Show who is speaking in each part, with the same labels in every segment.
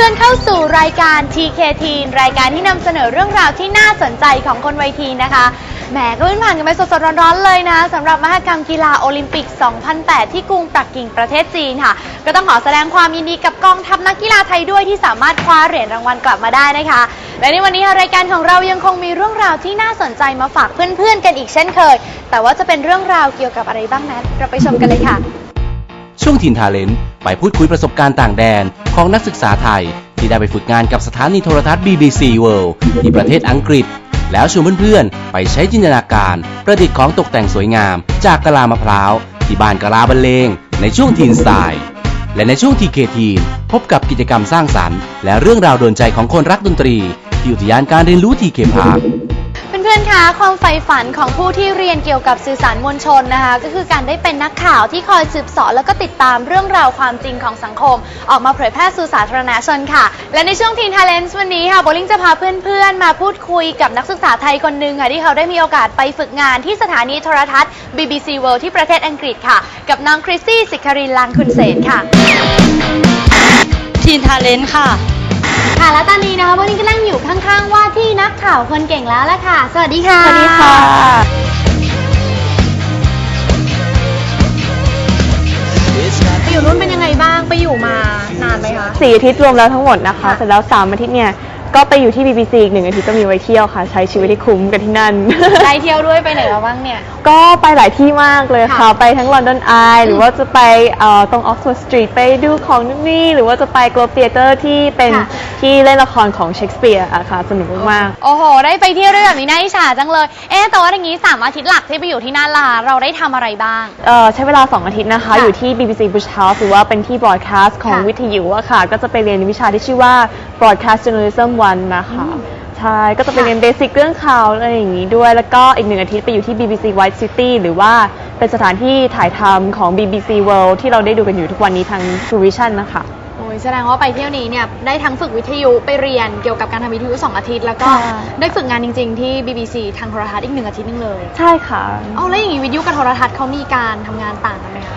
Speaker 1: พื่อนๆเข้าสู่รายการ TKT รายการที่นำเสนอเรื่องราวที่น่าสนใจของคนวัยทีนนะคะแหมก็เพิ่งผ่านกันไปสดๆร้อนๆเลยนะสำหรับมหกรรมกีฬาโอลิมปิก 2008 ที่กรุงปักกิ่งประเทศจีนค่ะ ก็ต้องขอแสดงความยินดีกับกองทัพนักกีฬาไทยด้วยที่สามารถคว้าเหรียญรางวัลกลับมาได้นะคะ และในวันนี้รายการของเรายังคงมีเรื่องราวที่น่าสนใจมาฝากเพื่อนๆกันอีกเช่นเคย แต่ว่าจะเป็นเรื่องราวเกี่ยวกับอะไรบ้างนั้น เราไปชมกันเลยค่ะ
Speaker 2: ช่วงทีนทาเลนต์ไปพูดคุยประสบการณ์ต่างแดนของนักศึกษาไทย ที่ได้ไปฝึกงานกับสถานีโทรทัศน์ BBC World ที่ประเทศอังกฤษ แล้วชวนเพื่อนๆ ไปใช้จินตนาการประดิษฐ์ของตกแต่งสวยงาม จากกะลามะพร้าว ที่บ้านกะลาบรรเลง ในช่วงทีนสไตล์และในช่วงทีเคทีนพบกับกิจกรรมสร้างสรรค์ และเรื่องราวโดนใจของคนรักดนตรี ที่อุทยานการเรียนรู้ทีเคพาร์
Speaker 1: พื่อนๆ คะความใฝ่ฝันของผู้ที่เรียนเกี่ยวกับสื่อสารมวลชนนะคะ ก็คือการได้เป็นนักข่าวที่คอยสืบเสอบแล้วก็ติดตามเรื่องราวความจริงของสังคม ออกมาเผยแพร่สู่สาธารณชนค่ะ และในช่วงทีนทาเลนต์วันนี้ค่ะโบลิ่งจะพาเพื่อนๆ มาพูดคุยกับนักศึกษาไทยคนหนึ่งค่ะที่เขาได้มีโอกาสไปฝึกงานที่สถานีโทรทัศน์ BBC World ที่ประเทศอังกฤษค่ะ กับน้องคริสซี่สิคารินลางคุณเศษค่ะ
Speaker 3: ทีนทาเลนต์
Speaker 1: ค่ะ และตอนนี้นะคะโบลิ่งก็นั่งอยู่ข้างๆ ว่าที่นักข่าวคนเก่งแล้วละค่ะ สวัสดีค่ะ
Speaker 3: สวัสดีค่ะ
Speaker 1: ไปอยู่นู้นเป็นยังไงบ้าง ไปอยู่มานานไหมคะ
Speaker 3: สี่อาทิตย์รวมแล้วทั้งหมดนะคะ
Speaker 1: ค่ะ
Speaker 3: เสร็จแล้วสามอาทิตย์เนี่ย ก็ไปอยู่ที่ BBC อีกหนึ่งอาทิตย์ก็มีไว้เที่ยวค่ะ ใช้ชีวิตที่คุ้มกันที่นั่น
Speaker 1: ได้เที่ยวด้วยไปไหนมาบ้างเนี่ย
Speaker 3: ก็ไปหลายที่มากเลยค่ะ
Speaker 1: ค่ะ
Speaker 3: ไปทั้งลอนดอนไอหรือว่าจะไปเอ่อตรงออกซฟอร์ดสตรีทไปดูของนู่นนี่ หรือว่าจะไปก l ล b เ h เตอร์ที่เป็น
Speaker 1: ค่ะ
Speaker 3: ที่เล่นละครของเชคสเปียร์อะค่ะ สนุกมาก
Speaker 1: โอ้โห ได้ไปเที่ยวด้วยแบบนี้น่าอิจฉาจังเลย เอ๊ะแต่ว่าอย่างนี้สามอาทิตย์หลักที่ไปอยู่ที่นั่นล่ะเราได้ทำอะไรบ้าง
Speaker 3: เอ่อใช้เวลา 2 อาทิตย์นะคะ
Speaker 1: ค่ะ
Speaker 3: อยู่ที่ BBC Bush House หรือว่าเป็นที่ broadcast ของ
Speaker 1: ค่ะ
Speaker 3: วิทยุอะค่ะ ก็จะไปเรียนวิชาที่ชื่อว่า broadcast journalism 1นะคะใช่ก็จะไปเรียนเบสิกเรื่องข่าวอะไรอย่างนี้ด้วย แล้วก็อีกหนึ่งอาทิตย์ไปอยู่ที่ BBC White City หรือว่าเป็นสถานที่ถ่ายทำของ BBC World ที่เราได้ดูกันอยู่ทุกวันนี้ทาง True Vision นะคะ
Speaker 1: โอ้ยแสดงว่าไปเที่ยวนี้เนี่ยได้ทั้งฝึกวิทยุไปเรียนเกี่ยวกับการทำวิทยุสองอาทิตย์ แล้วก็
Speaker 3: ค่ะ
Speaker 1: ได้ฝึกงานจริง ๆ ที่ BBC ทางโทรทัศน์อีกหนึ่งอาทิตย์หนึงเลย
Speaker 3: ใช่ค่ะ
Speaker 1: เอาแล้วอย่างนี้วิทยุกับโทรทัศน์เขามีการทำงานต่างกันไหมคะ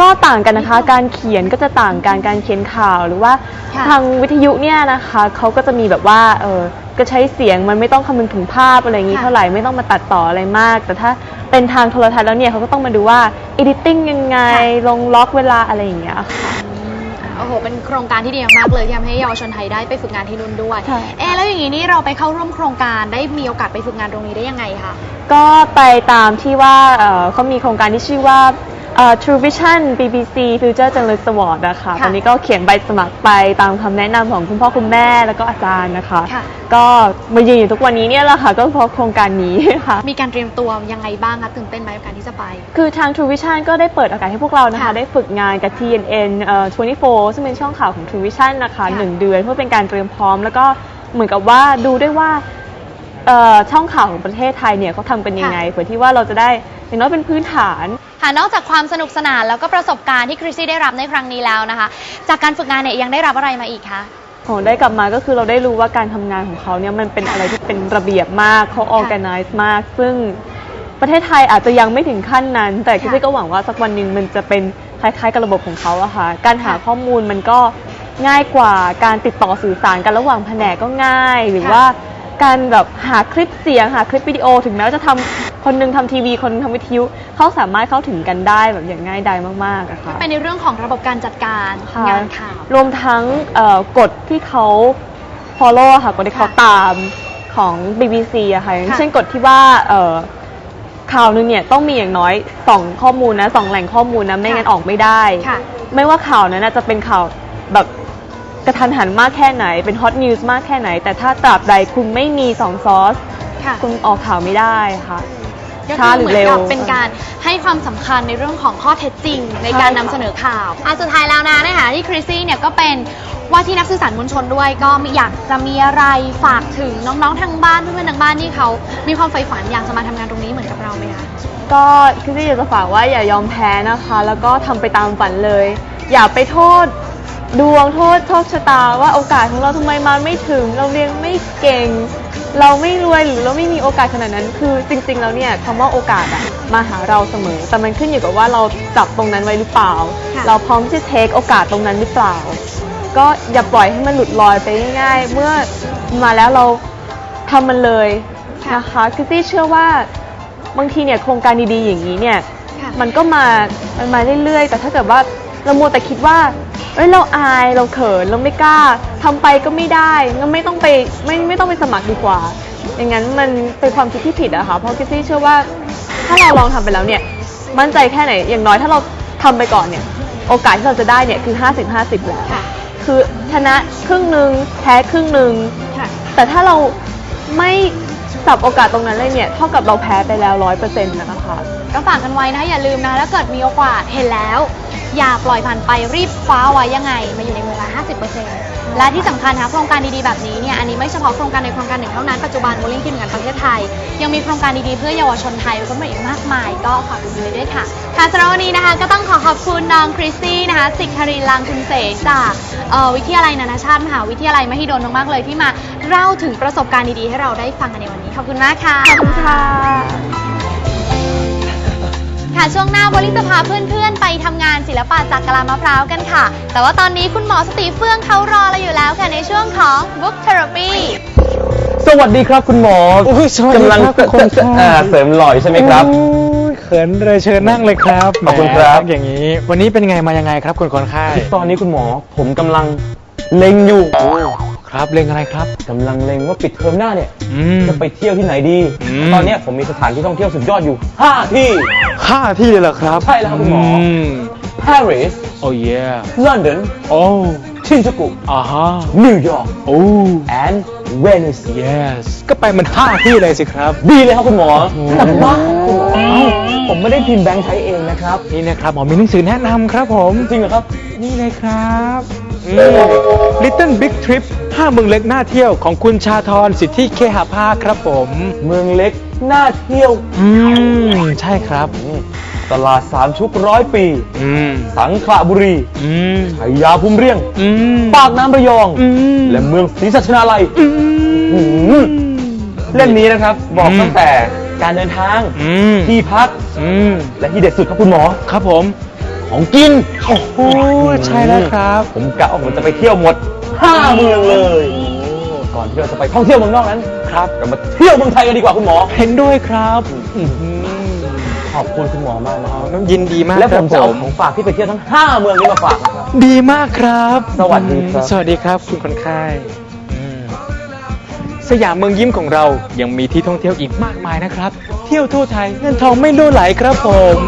Speaker 3: ก็ต่างกันนะคะ การเขียนก็จะต่างกันการเขียนข่าวหรือว่า
Speaker 1: ค่ะ
Speaker 3: ทางวิทยุเนี่ยนะคะเขาก็จะมีแบบว่าเออก็ใช้เสียงมันไม่ต้องคำนึงถึงภาพอะไรอย่างนี้
Speaker 1: ค่ะ
Speaker 3: เท่าไหร่ไม่ต้องมาตัดต่ออะไรมาก แต่ถ้าเป็นทางโทรทัศน์แล้วเนี่ยเขาก็ต้องมาดูว่า editing ยังไงลงล็อกเวลาอะไรอย่างเงี้ยค่ะ
Speaker 1: โอ้โห เป็นโครงการที่ดีมากๆเลยที่ทำให้เยาวชนไทยได้ไปฝึกงานที่นู่นด้วย
Speaker 3: ใช่
Speaker 1: เอ๊ะแล้วอย่างนี้นี่เราไปเข้าร่วมโครงการได้มีโอกาสไปฝึกงานตรงนี้ได้ยังไงคะ
Speaker 3: ก็ไปตามที่ว่าเอ่อเขามีโครงการที่ชื่อว่า เอ่อ True Vision BBC Future Journalist Award นะคะ
Speaker 1: ค่ะ
Speaker 3: ตอนนี้ก็เขียนใบสมัครไปตามคำแนะนำของคุณพ่อคุณแม่แล้วก็อาจารย์นะคะ
Speaker 1: ค่ะ
Speaker 3: ก็มายืนอยู่ทุกวันนี้เนี่ยแหละค่ะ ก็เพราะโครงการนี้ค่ะ
Speaker 1: มีการเตรียมตัวยังไงบ้างคะตื่นเต้นไหมกับการที่จะไป
Speaker 3: คือทาง True Vision ก็ได้เปิดโอกาสให้พวกเรานะคะ
Speaker 1: ค่ะ
Speaker 3: ได้ฝึกงานกับ TNN เอ่อ24 ซึ่งเป็นช่องข่าวของ True Vision นะคะ
Speaker 1: ค่ะ
Speaker 3: หนึ่งเดือนเพื่อเป็นการเตรียมพร้อม แล้วก็เหมือนกับว่าดูด้วยว่า เอ่อช่องข่าวของประเทศไทยเนี่ยเขาทำกันยังไงเผื่อที่ว่าเราจะได้อย่างน้อยเป็นพื้นฐาน
Speaker 1: ค่ะนอกจากความสนุกสนานแล้วก็ประสบการณ์ที่คริสซี่ได้รับในครั้งนี้แล้วนะคะ จากการฝึกงานเนี่ยยังได้รับอะไรมาอีกคะ
Speaker 3: ของได้กลับมาก็คือเราได้รู้ว่าการทำงานของเขาเนี่ยมันเป็นอะไรที่เป็นระเบียบมากเขา organize มาก ซึ่งประเทศไทยอาจจะยังไม่ถึงขั้นนั้น แต่
Speaker 1: ค่ะ
Speaker 3: คิดก็หวังว่าสักวันหนึ่งมันจะเป็นคล้ายๆกับระบบของเขาอะค่ะ การหา
Speaker 1: ค่ะ
Speaker 3: ข้อมูลมันก็ง่ายกว่าการติดต่อสื่อสารกันระหว่างแผนกก็ง่าย หรือ
Speaker 1: ค่ะ
Speaker 3: ว่า การแบบหาคลิปเสียงหาคลิปวิดีโอ ถึงแม้ว่าจะทำคนหนึงทำทีวี คนหนึงทำวิทยุเขาสามารถเข้าถึงกันได้แบบอย่างง่ายดายมากๆอะค่ะ
Speaker 1: เป็นในเรื่องของระบบการจัดการ
Speaker 3: ค่ะ
Speaker 1: งานข่าว
Speaker 3: รวมทั้งเอ่อกฎที่เขา follow อะค่ะกฎที่เขา
Speaker 1: ค่ะ
Speaker 3: ตามของ BBC อะค่ะอย่าง
Speaker 1: ค่ะ
Speaker 3: เช่นกฎที่ว่าเอ่อข่าวหนึงเนี่ยต้องมีอย่างน้อยสองข้อมูลนะสองแหล่งข้อมูลนะไม่งั้น
Speaker 1: ค่ะ
Speaker 3: ออกไม่ได้
Speaker 1: ค่ะ
Speaker 3: ไม่ว่าข่าวนั้นนะจะเป็นข่าวแบบ กระทันหันมากแค่ไหนเป็นฮอตนิวส์มากแค่ไหน แต่ถ้าตราบใดคุณไม่มีสองซอส
Speaker 1: ค่ะ
Speaker 3: คุณออกข่าวไม่ได้ค่ะ
Speaker 1: ก็
Speaker 3: ช้า
Speaker 1: คือ
Speaker 3: หรือ
Speaker 1: เหมือน
Speaker 3: เร็ว
Speaker 1: กับเป็นการให้ความสำคัญในเรื่องของข้อเท็จจริง ในการ
Speaker 3: ใช่
Speaker 1: นำ
Speaker 3: ค่ะ
Speaker 1: เสนอข่าวอะสุดท้ายแล้วนะนะคะที่คริสซี่เนี่ยก็เป็นว่าที่นักสื่อสารมวลชนด้วย ก็มีอยากจะมีอะไรฝากถึงน้องๆทางบ้านเพื่อนๆทางบ้านที่เขา มีความใฝ่ฝันอยากจะมาทำงานตรงนี้เหมือนกับเราไหมคะ
Speaker 3: ก็คือที่อยากจะฝากว่าอย่ายอมแพ้นะคะ แล้วก็ทำไปตามฝันเลย อย่าไปโทษ ดวงโทษโชคชะตาว่าโอกาสของเราทำไมมาไม่ถึง เราเรียนไม่เก่ง เราไม่รวยหรือเราไม่มีโอกาสขนาดนั้น คือจริง ๆ แล้วเนี่ยคำว่าโอกาสอะมาหาเราเสมอ แต่มันขึ้นอยู่กับว่าเราจับตรงนั้นไว้หรือเปล่า
Speaker 1: ค่ะ
Speaker 3: เราพร้อมที่จะเทคโอกาสตรงนั้นหรือเปล่า ก็อย่าปล่อยให้มันหลุดลอยไปง่าย ๆ เมื่อมาแล้วเราทำมันเลยนะคะคือซี่เชื่อว่าบางทีเนี่ยโครงการดีๆอย่างนี้เนี่ย
Speaker 1: ค่ะ
Speaker 3: มันก็มา มันมาเรื่อยๆ แต่ถ้าเกิดว่าเรามัวแต่คิดว่า เอ้ยเราอายเราเขินเราไม่กล้าทำไปก็ไม่ได้งั้นไม่ต้องไปไม่ไม่ต้องไปสมัครดีกว่า อย่างนั้นมันเป็นความคิดที่ผิดอะค่ะเพราะกิซี่เชื่อว่าถ้าเราลองทำไปแล้วเนี่ยมั่นใจแค่ไหนอย่างน้อยถ้าเราทำไปก่อนเนี่ยโอกาสที่เราจะได้เนี่ยคือ50-50แล้ว
Speaker 1: ค่ะ
Speaker 3: คือชนะครึ่งหนึ่งแพ้ครึ่งหนึ่ง
Speaker 1: ค่ะ
Speaker 3: แต่ถ้าเราไม่สับโอกาสตรงนั้นเลยเนี่ย เท่ากับเราแพ้ไปแล้วร้อยเปอร์เซ็นต์นะคะ
Speaker 1: ก็ฝากกันไว้นะ อย่าลืมนะถ้าเกิดมีโอกาสเห็นแล้ว อย่าปล่อยผ่านไปรีบคว้าไว้ยังไง มาอยู่ในมือละ50%และที่สำคัญนะคะโครงการดีๆแบบนี้เนี่ยอันนี้ไม่เฉพาะโครงการในโครงการหนึ่งเท่านั้นปัจจุบันโบลิ่งทีมงานประเทศไทย ยังมีโครงการดีๆเพื่อเยาวชนไทยก็มาอีกมากมาย ก็ฝากดูไว้ด้วยค่ะค่ะสำหรับวันนี้นะคะก็ต้องขอขอบคุณน้องคริสซี่นะคะสิกคารินลังคุณเสกจากวิทยาลัยนานาชาติมหาวิทยาลัยมหิดลมากๆเลยที่มาเล่าถึงประสบการณ์ดีๆให้เราได้ฟังกันในวันนี้ขอบคุณมากค่ะ
Speaker 3: ขอบคุณค่ะ
Speaker 1: ค่ะช่วงหน้าบริจะพาเพื่อนๆ ไปทำงานศิลปะจากกะลามะพร้าวกันค่ะ แต่ว่าตอนนี้คุณหมอสติเฟื่องเขารอเราอยู่แล้วค่ะในช่วงของ Book Therapy
Speaker 4: สวัสดีครับคุณหมอ
Speaker 5: โอ้ยสวัสดี
Speaker 4: กำลัง
Speaker 5: ครับคุณค่ะ
Speaker 4: อ่าเสริมหล่อยใช่ไหมครับ
Speaker 5: โอ้ยเขินเลยเชิญนั่งเลยครับ
Speaker 4: ขอบคุณครับ
Speaker 5: แหมอย่างนี้ วันนี้เป็นไงมายังไงครับคุณคนไข้
Speaker 4: ตอนนี้คุณหมอผมกำลังเล็งอยู่
Speaker 5: ครับเล็งอะไรครับ
Speaker 4: กำลังเล็งว่าปิดเทอมหน้าเนี่ย
Speaker 5: อืม
Speaker 4: จะไปเที่ยวที่ไหนดี
Speaker 5: อืม
Speaker 4: ตอนเนี้ยผมมีสถานที่ท่องเที่ยวสุดยอดอยู่ 5 ที่
Speaker 5: ห้าที่เลยเหรอครับ
Speaker 4: ใช่แล้วครับคุณหมอ
Speaker 5: ม
Speaker 4: Paris
Speaker 5: โอ้ย
Speaker 4: London
Speaker 5: โอ้
Speaker 4: ชินจูกุ
Speaker 5: อ่าฮะ
Speaker 4: New York
Speaker 5: โอ้
Speaker 4: and Venice
Speaker 5: yes ก็ไปมันห้าที่เลยสิครับ
Speaker 4: ดีเลยครับคุณหมอ
Speaker 5: โอ้
Speaker 4: แต่ว่าคุณหมอเอ้าผมไม่ได้พิมพ์แบงค์ใช้เองนะครับ
Speaker 5: นี่นะครับหมอมีหนังสือแนะนำครับผม
Speaker 4: จริงเหรอครับ
Speaker 5: นี่เลยครับอืม Little Big Trip ห้าเมืองเล็กน่าเที่ยวของคุณชาทรสิทธิเคหภาคครับผม
Speaker 4: เมืองเล็กน่าเที่ยว
Speaker 5: อืม ใช่ครับ
Speaker 4: นี่ตลาดสามชุกร้อยปี
Speaker 5: อืม
Speaker 4: สังขละบุรี
Speaker 5: อืม
Speaker 4: ชัยยาภูมิเรียง
Speaker 5: อืม
Speaker 4: ปากน้ำระยอง
Speaker 5: อืม
Speaker 4: และเมืองศรีสัชนาลัย
Speaker 5: อืม
Speaker 4: เล่มนี้นะครับ บอก
Speaker 5: อืม
Speaker 4: ตั้งแต่การเดินทาง
Speaker 5: อืม
Speaker 4: ที่พัก
Speaker 5: อืม
Speaker 4: และที่เด็ดสุดครับคุณหมอ
Speaker 5: ครับผม
Speaker 4: ของกิน
Speaker 5: โอ้โหใช่แล้วครับ
Speaker 4: ผมกะว่าผมจะไปเที่ยวหมด5เมืองเลย ก่อนที่เราจะไปท่องเที่ยวเมืองนอกนั้น
Speaker 5: ครับ
Speaker 4: เรามาเที่ยวเมืองไทยกันดีกว่าคุณหมอ
Speaker 5: เห็นด้วยครับอื้อหือ
Speaker 4: ขอบคุณคุณหมอมากนะครับ
Speaker 5: น้องยินดีมาก
Speaker 4: และ
Speaker 5: ค
Speaker 4: ผ
Speaker 5: รับ
Speaker 4: มจะเอาของฝากที่ไปเที่ยวทั้ง5เมืองนี้มาฝากนะครับ
Speaker 5: ดีมากครับ
Speaker 4: สวัสดีครับ
Speaker 5: สวัสดีครับ คุณคนไข้อืมสยามเมืองยิ้มของเรายังมีที่ท่องเที่ยวอีกมากมายนะครับ เที่ยวทั่วไทยเงินทองไม่ล่วไหลครับผม